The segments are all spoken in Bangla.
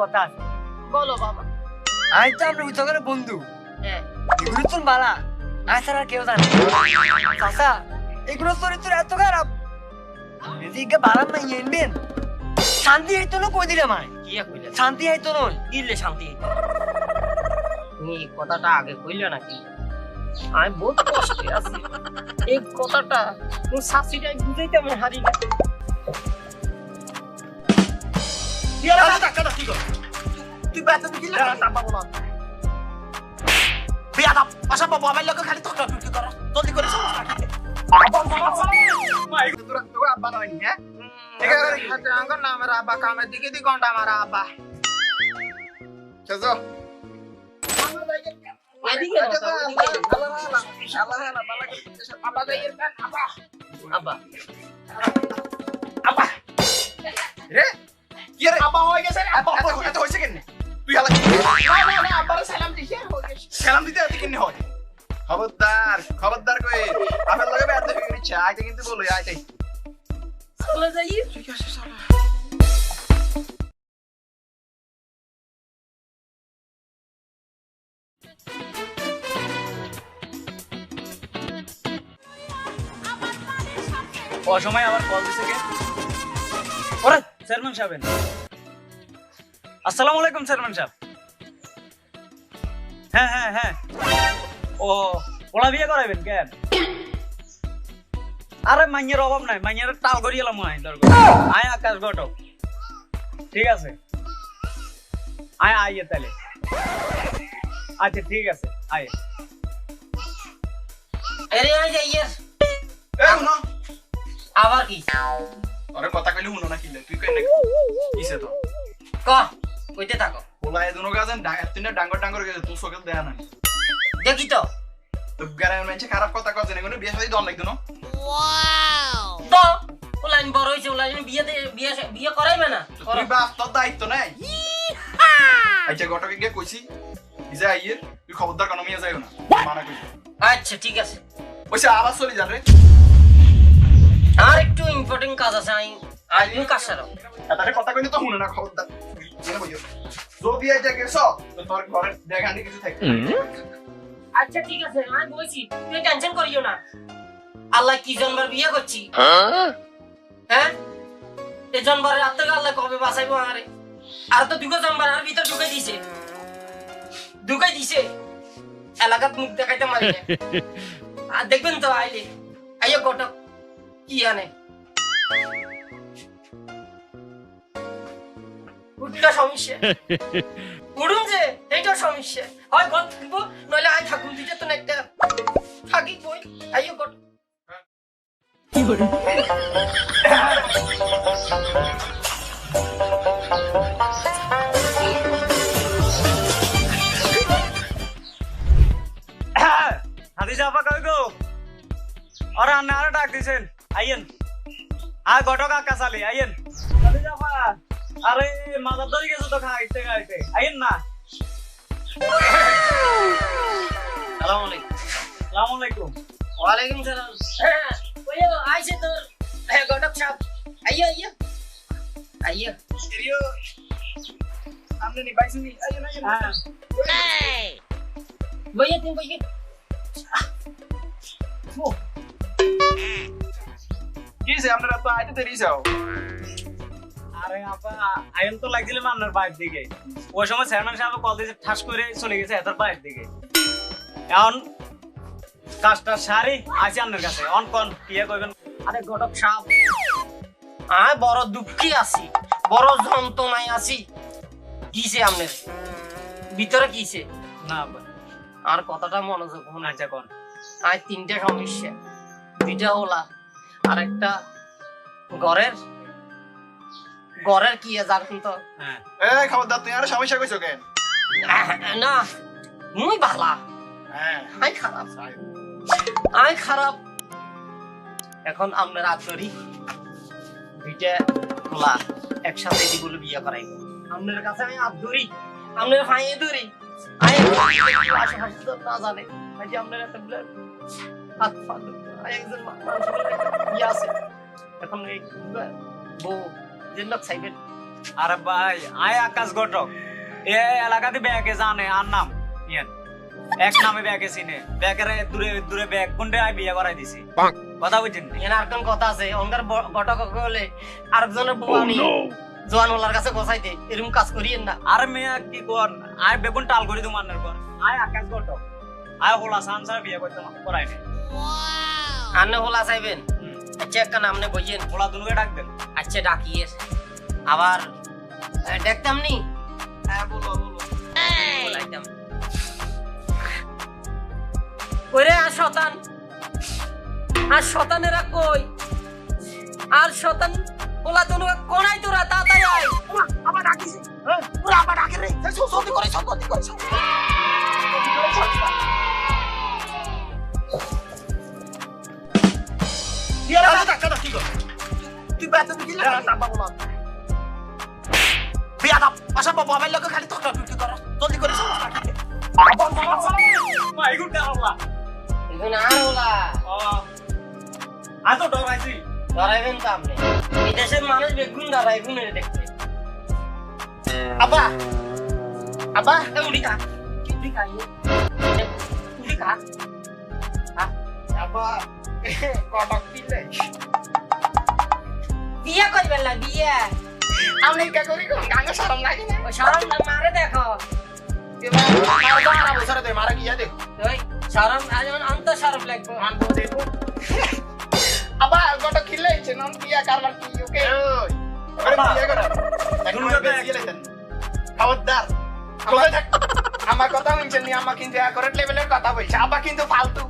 কথা আছে। বলো বাবা। আমি তো আমরা উচ্চ করে বন্ধু। হ্যাঁ। এগুলো তোর বালা আয় ছাড়া কেউ জানে না। এগুলো চরিত্র এত খারাপ। এদিকে বালাম না ইনবেন শান্তি হইতো না কই দিলে কি কইলে? শান্তি হইতো নয় দিলে শান্তি? তুমি কথাটা আগে কইলে নাকি? আমি বহুত কষ্টে আছি। এই কথাটা তুমি শাশুড়ি বুঝাইতে আমি হারি না। তুই বেতন দিলে পাবো না বিয়া দাও আশা বাবু আমার লোক খালি তকরা টুকি করা জলদি করে আব্বা হ্যাঁ আমার আব্বা হয়ে গেছে রে আব্বা এত এত হইছে কেন তুই হালা না না না আব্বার সালাম দিছি সালাম দিতে এত কেন হয় খবরদার খবরদার কই আমার লগে বেদ দেখে নিচ্ছে আইতে কিন্তু বলো আইতে স্কুলে যাই ঠিক আছে সালা অসময় আবার কল দিছে কে ওরে চেয়ারম্যান সাহেব আসসালামু আলাইকুম চেয়ারম্যান সাহেব। হ্যাঁ হ্যাঁ হ্যাঁ। ও ওলা বিয়ে করাইবেন কেন? আরে মাইয়ের অভাব নাই মাইয়ের টাল আই দরকার। আয় আকাশ ঘটক। ঠিক আছে? আয় আইয়ে তাহলে আচ্ছা ঠিক আছে আয়। এরে আই যাই এ শুনো আবার কি? আরে কথা কইলি শুনো না কি তুই কই না কিসে তো? ক? কইতে থাকো। বলা এ দুনো গাজন তুই না ডাঙ্গর ডাঙ্গর গেছে তুই সকাল দেয়া না দেখি তো। তো গ্রামের মানুষ খারাপ কথা কছে না কোনো বিয়ে শাদী দল লাগতো না? তো ওলাইন বড় হইছে ওলাইন বিয়ে দে- বিয়ে বিয়ে করাইবে না তুই বাপ তোর দায়িত্ব নাই? আচ্ছা গটকে গিয়ে কইছি ইজা আইয়ে তুই খবরদার কোনো মেয়ে যাইও না মানা কইছি আচ্ছা ঠিক আছে। ওইসে আবার চলে যান রে আর একটু ইম্পর্টেন্ট কাজ আছে আমি আইলিও কাজ সারো তাহলে কথা কইলে তো শুনে না খবরদার যদি আইটা গেছ তো তোর ঘরে দেখানি কিছু থাকবে আচ্ছা ঠিক আছে আমি বলছি তুই টেনশন করিও না। আল্লাহ কি জনবার বিয়ে করছি? হ্যাঁ? এই জনবারের হাত থেকে আল্লাহ কবে বাঁচাইবো আমারে? আর তো দুটো জনবার আর ভিতর ঢুকে দিছে। ঢুকাই দিছে। এলাকাত মুখ দেখাইতে মারি আর দেখবেন তো আইলে। আইয়ো কটক কি আনে? উঠটা সমস্যা। উড়ুন যে এইটা সমস্যা। হয় ঘর থাকব নইলে আয় থাকুন দিতে তো একটা থাকি বই। আইও কট হাদিজা ওয়ালাইকুম সালাম হ্যাঁ ওইও আইছে তোর হ্যাঁ গটক সাহেব আইও আইও আইও এরিও সামনে নি পাইছিনি আইও না হ্যাঁ বইয়ে তুমি বইয়ে কি সে আপনারা তো আইতে দেরি যাও আরে আপা আইন তো লাগছিলাম আপনার বাইরের দিকে ওই সময় চেয়ারম্যান সাহেব কল দিয়েছে ঠাস করে চলে গেছে এত বাইরের দিকে এখন কাজটা সারি আছে আপনার কাছে। অন কন ইয়ে করবেন। আরে আমি বড় দুঃখী আছি বড় যন্ত্রণায় আছি। কিসে আপনার? ভিতরে কিসে না আর কথাটা মনোযোগ হন। আচ্ছা কন। আর তিনটে সমস্যা। দুইটা হলা আর একটা ঘরের। ঘরের কি তো? হ্যাঁ। এই খবরদার তুই আর সমস্যা কইছো কেন? না মুই ভালা। হ্যাঁ। আই খারাপ। আই খারাপ। এখন আমরা রাত করি দুইটা খোলা, একসাথে বিয়ে করাই। আপনার কাছে আমি ধরি, আপনার ধরি। আরে ভাই, আয় আকাশ ঘটক। এ এলাকাতে ব্যাগে জানে আর নাম। ইয়ান এক নামে ব্যাগে চিনে ব্যাগের দূরে দূরে ব্যাগ। কোনটা বিয়ে করাই দিছি? কথা বুঝছেন এখানে আর কোন কথা আছে? অঙ্গার গটক হলে আরেকজনের বউ আমি জোয়ান ওলার কাছে এরকম কাজ করিয়েন না। আরে মেয়া কি কর? আয় বেগুন টাল করে তোমার পর আয় আকাশ ঘটক আয় হোলা সানসার বিয়ে করতে করাই নি। আন্নে হোলা চাইবেন? আচ্ছা একটা নামনে বইয়েন। হোলা দুনুকে ডাক দেন। আচ্ছা ডাকিয়ে আবার দেখতাম নি? হ্যাঁ বলো বলো। বলাইতাম। ওরে আর শতান আর শতানেরা কই? আর শতান বলা তো কোনাই তোরা? তাড়াতাড়ি আয়। আবার ডাকিস পুরো আবার ডাকে রে। জলদি করে জলদি করে তুই বেতন দিলে বিয়া দাও আচ্ছা মোবাইল লোকে খালি তকরা টুকি করা জলদি করে কা ওলা ও। আজ ডরাইছি ধরাইবেন তো আপনি। বিদেশের মানুষ বেগুন ধরাইবেন এটা দেখতে। আবা আবা এ উড়ি কি উড়ি ইয়ে? এ, উড়ি আবা কটক দিলে বিয়া করবেন না বিয়া। আমি কে করি গাঙ্গা সারম লাগে না? ওই মারে দেখো। মারা গিয়া দেখো। সরম আজ অন্ত সরম লাগবে। মানবো দেখো আবা খিলাইছে নন বিয়া কারবার কি ওকে? খবরদার। কোথায় থাক আমার কথা শুনছেন নি? আমার কিন্তু একরেট লেভেলের কথা বলছে। আবা কিন্তু ফালতু।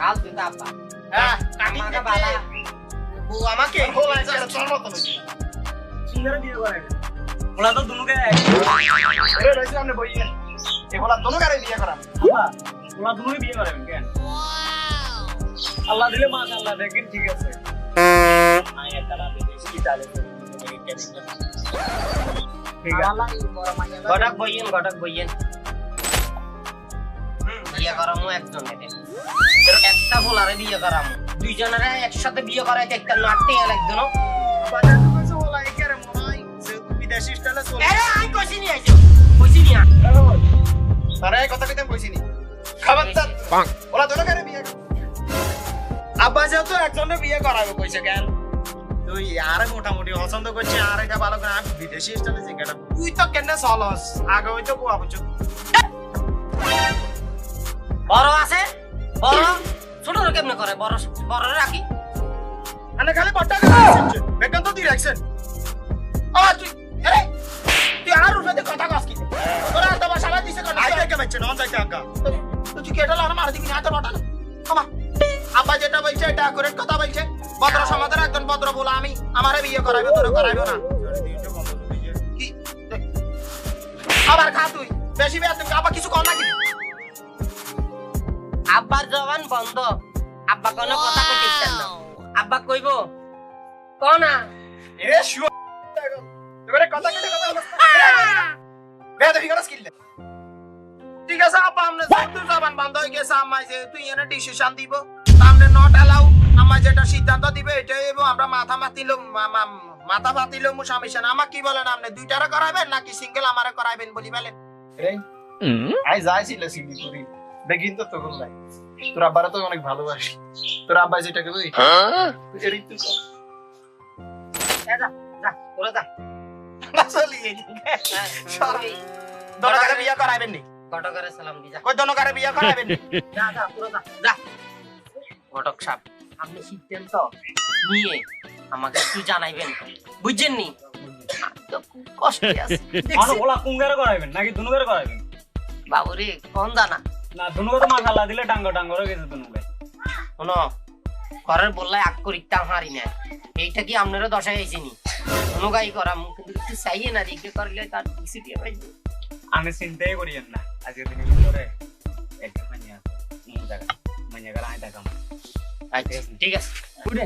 কাল দিতে আপা হ্যাঁ আমাকে বালা বউ আমাকে? চল মতো সুন্দর বিয়ে করাই হোলা তো দুনুকে সামনে বইয়ে। এগুলা দোনো বিয়ে করা আল্লাহ হোলা দুনুকে বিয়ে করাবেন কেন? আল্লাহ দিলে মাশাআল্লাহ দেখেন ঠিক আছে। একটা রাতে দেখি তাহলে ঠিক ঘটক বইয়েন ঘটক বইয়েন। বিয়ে করামু একজন একটা ফুলারে বিয়ে করামু দুইজনের একসাথে বিয়ে করাইতে একটা নাট্যে লাগতো না বিদেশি স্টাইলে চলে আই কইছি নি আইছো। কইছি নি আই। কথা কইতে কইছি নি। খবরদার ওলা দোনো গাড়ি বিয়ে আব্বা যেহেতু একজনের বিয়ে করাবে কইছে কেন? তুই আরে মোটামুটি পছন্দ করছি আর এটা ভালো করে আমি বিদেশি স্টাইলে জিজ্ঞাসা তুই তো কেন চলস? আগে হইতো বুয়া বুঝছ বড় আছে? বড়? ছোট কেমনে করে? বড় বড় রাখি? আনে খালি বড়টা বেকন তো রাখছেন। ও তুই আরে! তুই আর উঠে কথা কস কি? তোরা তো বাসা দিছে কোন আই দেখে নন যাইতে আকা তো তুই কেটে দিবি না তো বটা আব্বা যেটা বলছে এটা করে কথা বলছে। ভদ্র সমাজের একজন ভদ্র বলা আমি আমারে বিয়ে করাইবে তোরে করাইবে না। কি? আবার খা তুই। বেশি বেয়া তুমি কিছু কর নাকি? আব্বার জবান বন্ধ। আব্বা কোনো কথা কইতেছেন না। আব্বা কইবো কোনা এ শুয়া। এবারে কথা কথা বলছ বেয়া দেখি করে স্কিল ঠিক আছে আপা আমনে সব জবান বন্ধ হয়ে গেছে আম্মা যে তুই এনে ডিসিশন দিব সামনে নট অ্যালাউ আম্মা যেটা সিদ্ধান্ত দিবে এটাই এবং আমরা মাথা মাতিল মাথা মাতিল মু স্বামী সেন আমাকে কি বলেন আপনি দুইটারে করাবেন নাকি সিঙ্গেল আমারে করাইবেন বলি বলেন আই যাইছিল সিডি তুই বেগিন তো তখন নাই তোর আব্বারা তো অনেক ভালোবাসি। তোর আব্বা যেটা কই এরই তুই কর যা যা ওরে যা। আসলে সরি। দনকারে বিয়া করাইবেন নি। ঘটকের সালাম দি যা। কই দনকারে বিয়া করাইবেন নি যা যা পুরো যা। যা। ঘটক সাহেব আপনি সিদ্ধান্ত নিয়ে আমাকে একটু জানাইবেন। বুঝছেন নি? আমি তো খুব কষ্টে আছি। আর দেখছি কুঙ্গারে করাইবেন নাকি দুনুকে করাইবেন? বাবুরে কোন জানা? না দুনুকে তো মাশাআল্লাহ দিলে ডাঙ্গ ডাঙ্গ হয়ে গেছে দুনুকে শোনো ঘরের বললাই আগ করিতাম হারি না এইটা কি আপনারও দশায় আইসিনি কোনো গাই করাম কিন্তু একটু চাইয়ে না দিকে করলে তার কিছু দিয়ে আমি চিন্তাই করিয়েন না। আজকে দিন করে একটা মাইয়া আছে মু জায়গা মাইয়া করে আয় দেখাম আচ্ছা ঠিক আছে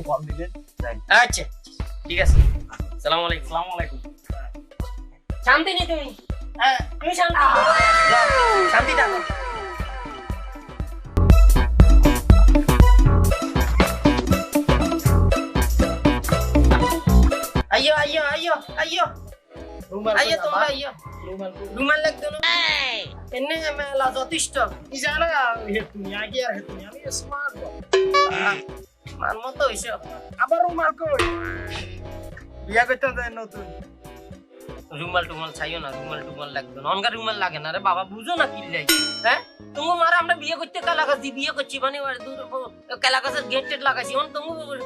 কল দিলেন যাই আচ্ছা ঠিক আছে সালাম আলাইকুম আসসালামু আলাইকুম শান্তি নি তুমি হ্যাঁ তুমি শান্তি যাও, শান্তি থাকো আইয়ো আইয়ো আইয়ো আইয়ো রুমাল আইয়া কই তোমরা আব্বা? আইয়া রুমাল কই? রুমাল লাগতো না এনে মেলা যথেষ্ট। ই জানা তুমি আগে আর তুমি আমি স্মার্ট মতো হইছে আবার রুমাল কই বিয়া করতে যায় নতুন? রুমাল টুমাল চাইও না রুমাল টুমাল লাগতো না অনকার রুমাল লাগে না রে বাবা বুঝো না কি লাই হ্যাঁ তুমি মারা আমরা বিয়ে করতে কালাকাস দি বিয়ে করছি মানে কালাকাসের গেট টেট লাগাইছি অন তুমি তোমার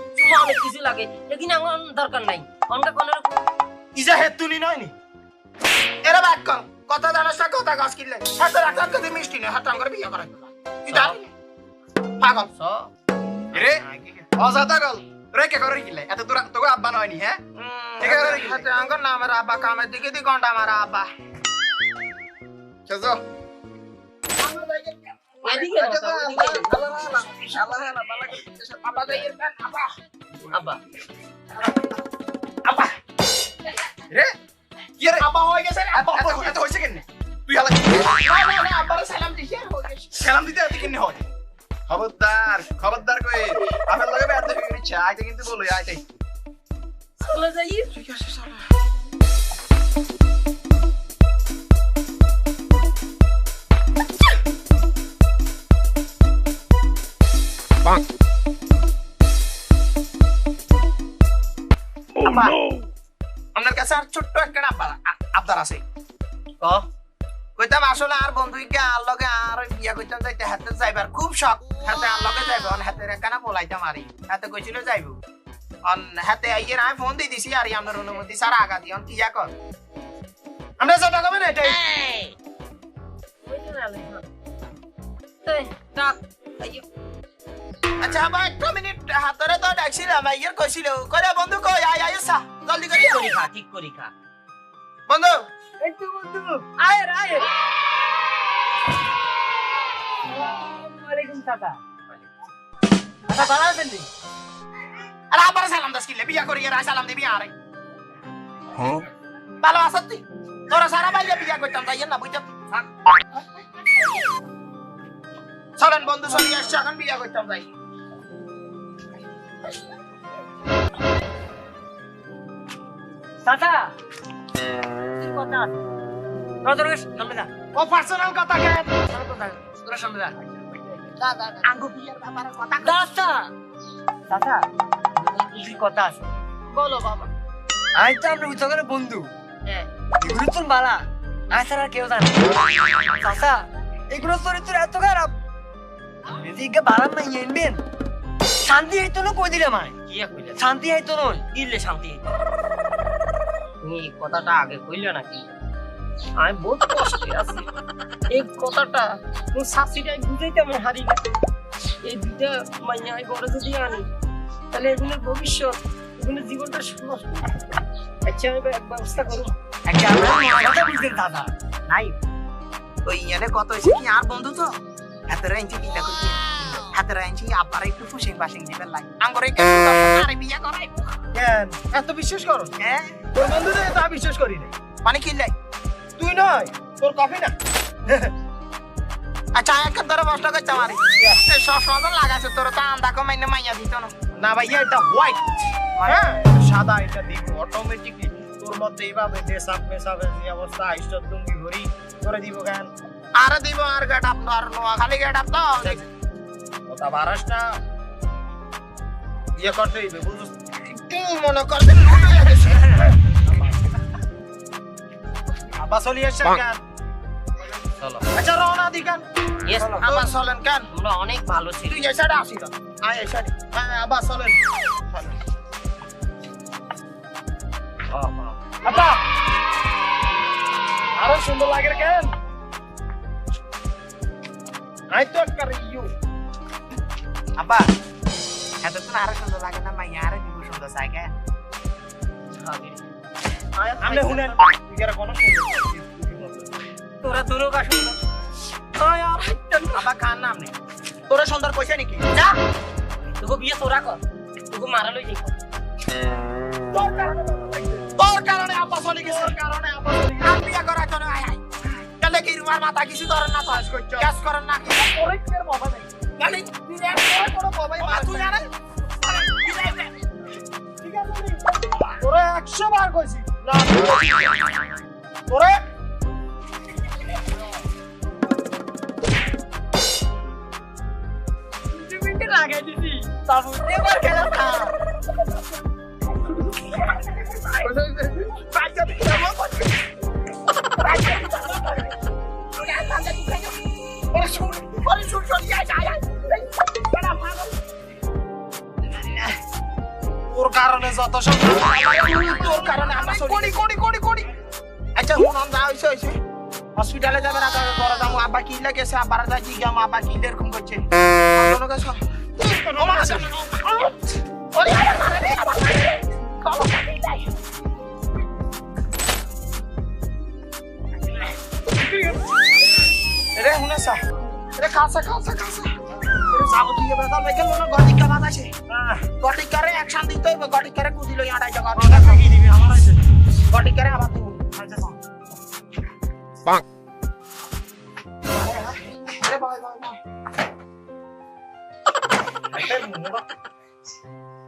অনেক কিছু লাগে। লেকিন আমার দরকার নাই। অনকা কোন ইজা হে তুনি নয় নি? এরা বাক কম। কথা জানাস না কথা গাছ কিনলে হাতে রাখলাম তো মিষ্টি না হাতে আমার বিয়ে করাই ইদা পাগল স রে অজাতা গল রে কে করে কিলে এত তোরা তোকে আব্বা নয় নি হ্যাঁ ঠিক আছে হাতে আঙ্গর না আমার আব্বা কামের দিকে দি গন্ডা আমার আব্বা চলো এদিকে না, তো, ওদিকে না। আব্বা রে কি রে? আব্বা হয়ে গেছে রে আব্বা এত হইছে কেন তুই হালা না না না আব্বার সালাম দিছে সালাম দিতে এত কেন হয়? খবরদার খবরদার কই? আমার লগে হয়ে গেছে আইতে কিন্তু বলো আইতে। চলে যাই। ঠিক আছে চলো কাছে আর ছোট্ট একটা আব্বা আবদার আছে। ক? কইতাম আসলে আর বন্ধুকে আর লগে আর বিয়া কইতাম যাইতে হাতে যাইবার খুব শখ। হাতে আর লগে যাইব অন হাতে রেখানা বলাইতাম আরি। হাতে কইছিল যাইব। অন হাতে আইয়ে আমি ফোন দিয়ে দিছি আর আমার অনুমতি সারা আগা দিয়ন কি যা কর। আমরা যেটা কবেন এটাই। এই, ডাক, আইয়ো। আচ্ছা আবার একটা মিনিট হাতরে তো ডাকছিলাম আইয়ের কইছিল। কইরা বন্ধু কই? আই আই সা জলদি করি করি। খা ঠিক করি খা। বন্ধু। একটু বন্ধু। আয়ের আয়ের। ওয়ালাইকুম কাকা কাকা ভালো আছেন নি? আর আবার সালাম দাস কিলে বিয়া করি আর সালাম দিবি আরে হ্যাঁ? ভালো আছিস তুই তোরা সারা বাইরে বিয়া করতাম তাই না বুঝতাম চলেন বন্ধু চলি আসছে এখন বিয়া করতাম তাই। কাকা কথা নজর সামনে যা। ও পার্সোনাল কথা কে? কথা। তোরা সামনে যা। আঙ্গু বিয়ার ব্যাপারে কথা দাদা! দাদা কিছু কথা আছে। বলো বাবা আমি তো আমরা উচ্চকের বন্ধু। হ্যাঁ। এগুলো বালা। আমি ছাড়া আর কেউ জানে। চাচা এগুলো চরিত্র এত খারাপ। এদিকে বালাম না এনবেন শান্তি হইতো না কই দিলে মায়? কি কইলে? শান্তি হইতো নয় দিলে শান্তি। তুমি এই কথাটা আগে কইলে নাকি? আমি বহুত কষ্টে আছি। এই কথাটা তুমি শাশুড়ি বুঝাইতে আমার হারি না। এই দুইটা মাইয়া ঘরে যদি আনি তাহলে এগুলোর ভবিষ্যৎ এগুলোর জীবনটা সুন্দর। আচ্ছা আমি ব্যবস্থা করব একটা আমার কথা বুঝতে দাদা। নাই ওই ইয়ানে কত হইছে কি আর বন্ধু তো? হাতের আইনছি বিয়া করতে। হাতের আইনছি আবার একটু ফুসিং বাসিং দিবেন লাই আঙ্গরে আরে বিয়া করাই কেন এত বিশ্বাস করো হ্যাঁ তোর বন্ধুদের তা বিশ্বাস করি না মানে কি লাই তুই নয় তোর কফি না আচ্ছা এক ধরে বসটা করতে মারি সব সময় লাগাছে তোর তো আন্দা কমাইনে মাইয়া দিত না না ভাইয়া এটা হোয়াইট হ্যাঁ সাদা এটা দিব অটোমেটিকলি তোর মধ্যে এইভাবে দেশাপ মেশাপের যে অবস্থা আইসব লুঙ্গি ভরি করে দিব কেন আর দিব আর গেট আপ আর নোয়া খালি গেট আপ তো বারাস ইয়ে করতে হইবে বুঝছিস একটু মনে করতে আব্বা চলি আসছেন কেন? আচ্ছা রওনা দি কেন? আবার চলেন কেন? তোমরা অনেক ভালো ছিল তুই এই সাইডে আসি আয় এই সাইডে হ্যাঁ আবার চলেন। চলেন। আরও সুন্দর লাগে কেন? আই তো একটা ইউ আব্বা এত তো আরও সুন্দর লাগে না মাইয়া আরও দিব সুন্দর চাই কেন আমি শুনেন তুই কোনো তোরা দূরও কা সুন্দর নাম নেই তোরা সুন্দর কইছে নাকি যা তোকে বিয়ে তোরা কর তোকে মারালো যাই তোর কারণে আব্বা চলে গেছে তোর কারণে আব্বা চলে গেছে আর করার জন্য আয় আয় তাহলে কি রুমার মাথা কিছু ধরেন না তো ক্যাশ করেন না Oh, কারণে যত সব তোর কারণে আমরা কোড়ি কোড়ি কোড়ি আচ্ছা হুন আমরা হইছে হইছে। হসপিটালে যাবে না তাহলে ঘরে যাব আব্বা কি লেগেছে? আব্বার যা জিজ্ঞাম আব্বা কি এরকম করছে? ওরে রে হুনে সা। রে খাসা খাসা খাসা রে সাবু তুই এবার তাহলে কেন না অ্যাকশন দিতে হইব গটি করে কুদি আবার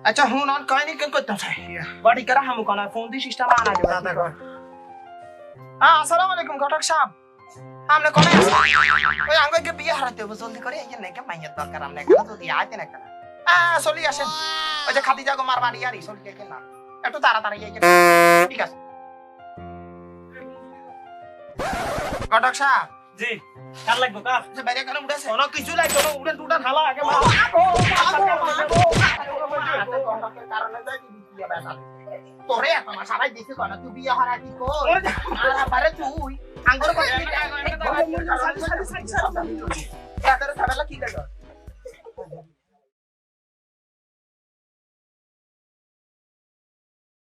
আচ্ছা হুন আচ্ছা, অন কাহিনী কেন করতে হয় গটি করে হামু কোন ফোন দি সিস্টেম আনা যাবে দাদা কর হ্যাঁ আসসালামু আলাইকুম ঘটক সাহেব। আমনে কোনে ওই আঙ্গকে বিয়ে হারাতে হবে জলদি করে এই নাকি মাইয়ের দরকার আমনে কেন যদি আইতে না আ চলি আসেন। ওই যে খাদিজা গো মার বাড়ি আরি চলি কে না একটু তাড়াতাড়ি এই ঠিক আছে ঘটক সাহেব জি কার লাগবে কার যে বাইরে কেন উঠেছে কোনো কিছু লাগবে না উড়ে টুটা ঢালা আগে মার। তোরে এত মাসারাই দেখি কোন তুই বিয়ে হারা কি কর আর আবারে তুই আঙ্গুর করে কি কি কি